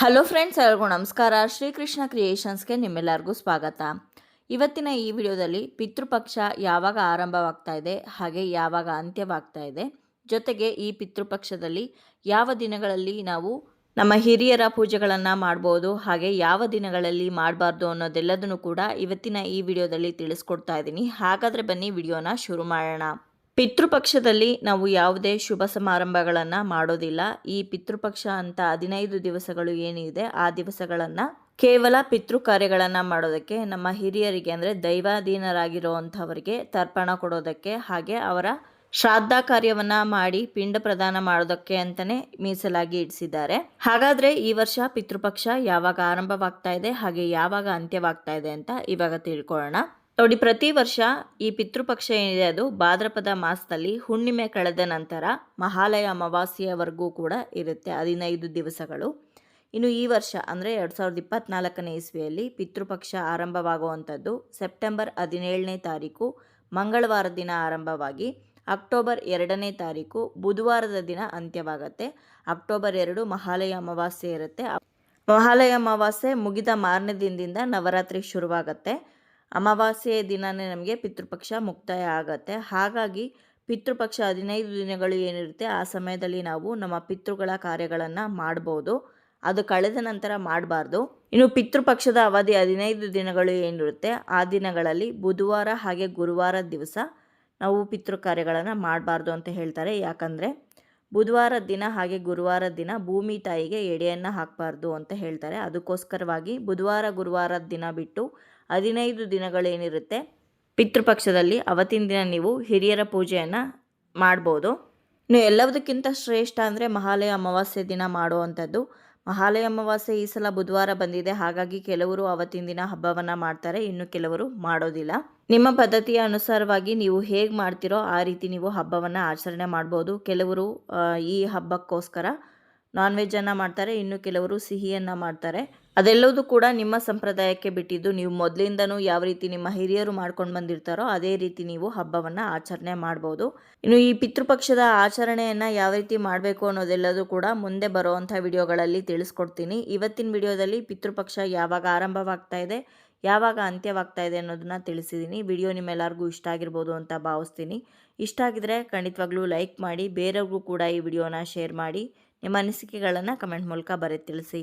Hello friends ಎಲ್ರಿಗೂ ನಮಸ್ಕಾರ. ಶ್ರೀಕೃಷ್ಣ ಕ್ರಿಯೇಷನ್ಸ್ಗೆ ನಿಮ್ಮೆಲ್ಲರಿಗೂ ಸ್ವಾಗತ. ಇವತ್ತಿನ ಈ ವಿಡಿಯೋದಲ್ಲಿ ಪಿತೃಪಕ್ಷ ಯಾವಾಗ ಆರಂಭವಾಗ್ತಾ ಇದೆ, ಹಾಗೆ ಯಾವಾಗ ಅಂತ್ಯವಾಗ್ತಾ ಇದೆ, ಜೊತೆಗೆ ಈ ಪಿತೃಪಕ್ಷದಲ್ಲಿ ಯಾವ ದಿನಗಳಲ್ಲಿ ನಾವು ನಮ್ಮ ಹಿರಿಯರ ಪೂಜೆಗಳನ್ನು ಮಾಡ್ಬೋದು, ಹಾಗೆ ಯಾವ ದಿನಗಳಲ್ಲಿ ಮಾಡಬಾರ್ದು ಅನ್ನೋದೆಲ್ಲದನ್ನು ಕೂಡ ಇವತ್ತಿನ ಈ ವಿಡಿಯೋದಲ್ಲಿ ತಿಳಿಸ್ಕೊಡ್ತಾ ಇದ್ದೀನಿ. ಹಾಗಾದರೆ ಬನ್ನಿ ವಿಡಿಯೋನ ಶುರು ಮಾಡೋಣ. ಪಿತೃಪಕ್ಷದಲ್ಲಿ ನಾವು ಯಾವುದೇ ಶುಭ ಸಮಾರಂಭಗಳನ್ನು ಮಾಡೋದಿಲ್ಲ. ಈ ಪಿತೃಪಕ್ಷ ಅಂತ ಹದಿನೈದು ದಿವಸಗಳು ಏನಿದೆ, ಆ ದಿವಸಗಳನ್ನು ಕೇವಲ ಪಿತೃ ಕಾರ್ಯಗಳನ್ನು ಮಾಡೋದಕ್ಕೆ, ನಮ್ಮ ಹಿರಿಯರಿಗೆ ಅಂದರೆ ದೈವಾಧೀನರಾಗಿರುವಂಥವರಿಗೆ ತರ್ಪಣ ಕೊಡೋದಕ್ಕೆ, ಹಾಗೆ ಅವರ ಶ್ರಾದ್ದ ಕಾರ್ಯವನ್ನು ಮಾಡಿ ಪಿಂಡ ಪ್ರದಾನ ಮಾಡೋದಕ್ಕೆ ಅಂತಲೇ ಮೀಸಲಾಗಿ ಇಡಿಸಿದ್ದಾರೆ. ಹಾಗಾದರೆ ಈ ವರ್ಷ ಪಿತೃಪಕ್ಷ ಯಾವಾಗ ಆರಂಭವಾಗ್ತಾ ಇದೆ, ಹಾಗೆ ಯಾವಾಗ ಅಂತ್ಯವಾಗ್ತಾ ಇದೆ ಅಂತ ಇವಾಗ ತಿಳ್ಕೊಳ್ಳೋಣ. ನೋಡಿ, ಪ್ರತಿ ವರ್ಷ ಈ ಪಿತೃಪಕ್ಷ ಏನಿದೆ ಅದು? ಭಾದ್ರಪದ ಮಾಸದಲ್ಲಿ ಹುಣ್ಣಿಮೆ ಕಳೆದ ನಂತರ ಮಹಾಲಯ ಅಮಾವಾಸ್ಯವರೆಗೂ ಕೂಡ ಇರುತ್ತೆ, ಹದಿನೈದು ದಿವಸಗಳು. ಇನ್ನು ಈ ವರ್ಷ ಅಂದರೆ ಎರಡು ಸಾವಿರದ ಇಪ್ಪತ್ತ್ನಾಲ್ಕನೇ ಇಸ್ವಿಯಲ್ಲಿ ಪಿತೃಪಕ್ಷ ಆರಂಭವಾಗುವಂಥದ್ದು. ಸೆಪ್ಟೆಂಬರ್ ಹದಿನೇಳನೇ ತಾರೀಕು, ಮಂಗಳವಾರ ದಿನ ಆರಂಭವಾಗಿ ಅಕ್ಟೋಬರ್ ಎರಡನೇ ತಾರೀಕು, ಬುಧವಾರದ ದಿನ ಅಂತ್ಯವಾಗತ್ತೆ. ಅಕ್ಟೋಬರ್ ಎರಡು ಮಹಾಲಯ ಅಮಾವಾಸ್ಯೆ ಇರುತ್ತೆ. ಮಹಾಲಯ ಅಮಾವಾಸ್ಯೆ ಮುಗಿದ ಮಾರನೇ ದಿನದಿಂದ ನವರಾತ್ರಿ ಶುರುವಾಗತ್ತೆ. ಅಮಾವಾಸ್ಯೆ ದಿನವೇ ನಮಗೆ ಪಿತೃಪಕ್ಷ ಮುಕ್ತಾಯ ಆಗತ್ತೆ. ಹಾಗಾಗಿ ಪಿತೃಪಕ್ಷ ಹದಿನೈದು ದಿನಗಳು ಏನಿರುತ್ತೆ ಆ ಸಮಯದಲ್ಲಿ ನಾವು ನಮ್ಮ ಪಿತೃಗಳ ಕಾರ್ಯಗಳನ್ನು ಮಾಡ್ಬೋದು. ಅದು ಕಳೆದ ನಂತರ ಮಾಡಬಾರ್ದು. ಇನ್ನು ಪಿತೃಪಕ್ಷದ ಅವಧಿ ಹದಿನೈದು ದಿನಗಳು ಏನಿರುತ್ತೆ ಆ ದಿನಗಳಲ್ಲಿ ಬುಧವಾರ ಹಾಗೆ ಗುರುವಾರ ದಿವಸ ನಾವು ಪಿತೃ ಕಾರ್ಯಗಳನ್ನು ಮಾಡಬಾರ್ದು ಅಂತ ಹೇಳ್ತಾರೆ. ಯಾಕಂದರೆ ಬುಧವಾರ ದಿನ ಹಾಗೆ ಗುರುವಾರ ದಿನ ಭೂಮಿ ತಾಯಿಗೆ ಎಡೆಯನ್ನು ಹಾಕಬಾರ್ದು ಅಂತ ಹೇಳ್ತಾರೆ. ಅದಕ್ಕೋಸ್ಕರವಾಗಿ ಬುಧವಾರ ಗುರುವಾರ ದಿನ ಬಿಟ್ಟು ಹದಿನೈದು ದಿನಗಳೇನಿರುತ್ತೆ? ಪಿತೃಪಕ್ಷದಲ್ಲಿ ಅವತ್ತಿನ ದಿನ ನೀವು ಹಿರಿಯರ ಪೂಜೆಯನ್ನು ಮಾಡ್ಬೋದು. ಇನ್ನು ಎಲ್ಲದಕ್ಕಿಂತ ಶ್ರೇಷ್ಠ ಅಂದರೆ ಮಹಾಲಯ ಅಮಾವಾಸ್ಯೆ ದಿನ ಮಾಡುವಂಥದ್ದು. ಮಹಾಲಯ ಅಮಾವಾಸ್ಯೆ ಈ ಸಲ ಬುಧವಾರ ಬಂದಿದೆ. ಹಾಗಾಗಿ ಕೆಲವರು ಅವತ್ತಿನ ದಿನ ಹಬ್ಬವನ್ನು ಮಾಡ್ತಾರೆ, ಇನ್ನು ಕೆಲವರು ಮಾಡೋದಿಲ್ಲ. ನಿಮ್ಮ ಪದ್ಧತಿಯ ಅನುಸಾರವಾಗಿ ನೀವು ಹೇಗೆ ಮಾಡ್ತಿರೋ ಆ ರೀತಿ ನೀವು ಹಬ್ಬವನ್ನು ಆಚರಣೆ ಮಾಡ್ಬೋದು. ಕೆಲವರು ಈ ಹಬ್ಬಕ್ಕೋಸ್ಕರ ನಾನ್ ವೆಜ್ಜನ್ನು ಮಾಡ್ತಾರೆ, ಇನ್ನು ಕೆಲವರು ಸಿಹಿಯನ್ನು ಮಾಡ್ತಾರೆ. ಅದೆಲ್ಲವೂ ಕೂಡ ನಿಮ್ಮ ಸಂಪ್ರದಾಯಕ್ಕೆ ಬಿಟ್ಟಿದ್ದು. ನೀವು ಮೊದಲಿಂದನೂ ಯಾವ ರೀತಿ ನಿಮ್ಮ ಹಿರಿಯರು ಮಾಡ್ಕೊಂಡು ಬಂದಿರ್ತಾರೋ ಅದೇ ರೀತಿ ನೀವು ಹಬ್ಬವನ್ನು ಆಚರಣೆ ಮಾಡ್ಬೋದು. ಇನ್ನು ಈ ಪಿತೃಪಕ್ಷದ ಆಚರಣೆಯನ್ನು ಯಾವ ರೀತಿ ಮಾಡಬೇಕು ಅನ್ನೋದೆಲ್ಲದೂ ಕೂಡ ಮುಂದೆ ಬರುವಂಥ ವಿಡಿಯೋಗಳಲ್ಲಿ ತಿಳಿಸ್ಕೊಡ್ತೀನಿ. ಇವತ್ತಿನ ವಿಡಿಯೋದಲ್ಲಿ ಪಿತೃಪಕ್ಷ ಯಾವಾಗ ಆರಂಭವಾಗ್ತಾ ಇದೆ, ಯಾವಾಗ ಅಂತ್ಯವಾಗ್ತಾ ಇದೆ ಅನ್ನೋದನ್ನ ತಿಳಿಸಿದ್ದೀನಿ ವಿಡಿಯೋ ನಿಮ್ಮೆಲ್ಲರಿಗೂ ಇಷ್ಟ ಆಗಿರ್ಬೋದು ಅಂತ ಭಾವಿಸ್ತೀನಿ. ಇಷ್ಟ ಆಗಿದ್ರೆ ಖಂಡಿತವಾಗ್ಲೂ ಲೈಕ್ ಮಾಡಿ, ಬೇರೆಯವ್ರಿಗೂ ಕೂಡ ಈ ವಿಡಿಯೋನ ಶೇರ್ ಮಾಡಿ, ನಿಮ್ಮ ಅನಿಸಿಕೆಗಳನ್ನು ಕಮೆಂಟ್ ಮೂಲಕ ಬರೆದು ತಿಳಿಸಿ.